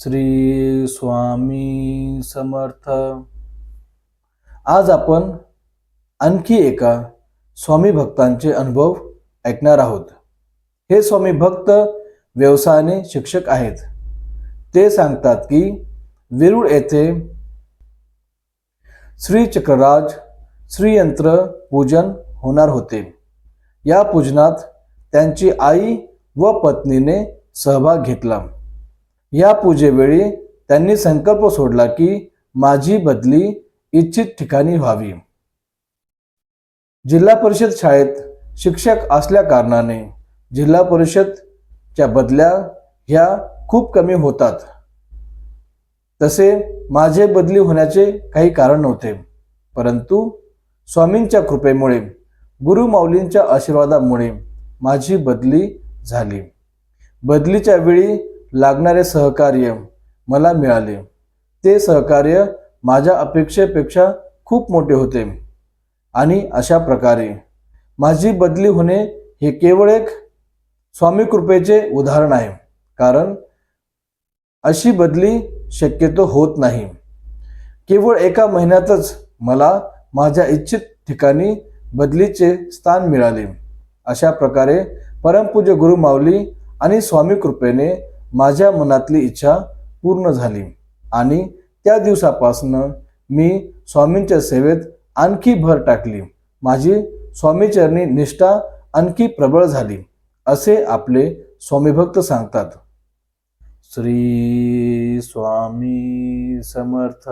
श्री स्वामी समर्थ. आज आपण आणखी एका स्वामी भक्तांचे अनुभव ऐकणार आहोत. हे स्वामी भक्त व्यवसायाने शिक्षक आहेत. ते सांगतात की विरुळ येथे श्री चक्रराज श्रीयंत्र पूजन होणार होते. या पूजनात त्यांची आई व पत्नीने सहभाग घेतला. या पूजेवेळी त्यांनी संकल्प सोडला की माझी बदली इच्छित ठिकाणी व्हावी. जिल्हा परिषद शाळेत शिक्षक असल्या कारणाने जिल्हा परिषदच्या बदल्या ह्या खूप कमी होतात. तसे माझे बदली होण्याचे काही कारण नव्हते. परंतु स्वामींच्या कृपेमुळे गुरुमाऊलींच्या आशीर्वादामुळे माझी बदली झाली. बदलीच्या वेळी लागणारे सहकार्य मला मिळाले. ते सहकार्य माझ्या अपेक्षेपेक्षा खूप मोठे होते. आणि अशा प्रकारे माझी बदली होणे हे केवळ एक स्वामी कृपेचे उदाहरण आहे. कारण अशी बदली शक्यतो होत नाही. केवळ एका महिन्यातच मला माझ्या इच्छित ठिकाणी बदलीचे स्थान मिळाले. अशा प्रकारे परमपूज्य गुरु माऊली आणि स्वामी कृपेने माझ्या मनातली इच्छा पूर्ण झाली. आणि त्या दिवसापासनं मी स्वामींच्या सेवेत आणखी भर टाकली. माझी स्वामीचरणी निष्ठा आणखी प्रबळ झाली असे आपले स्वामीभक्त सांगतात. श्री स्वामी समर्थ.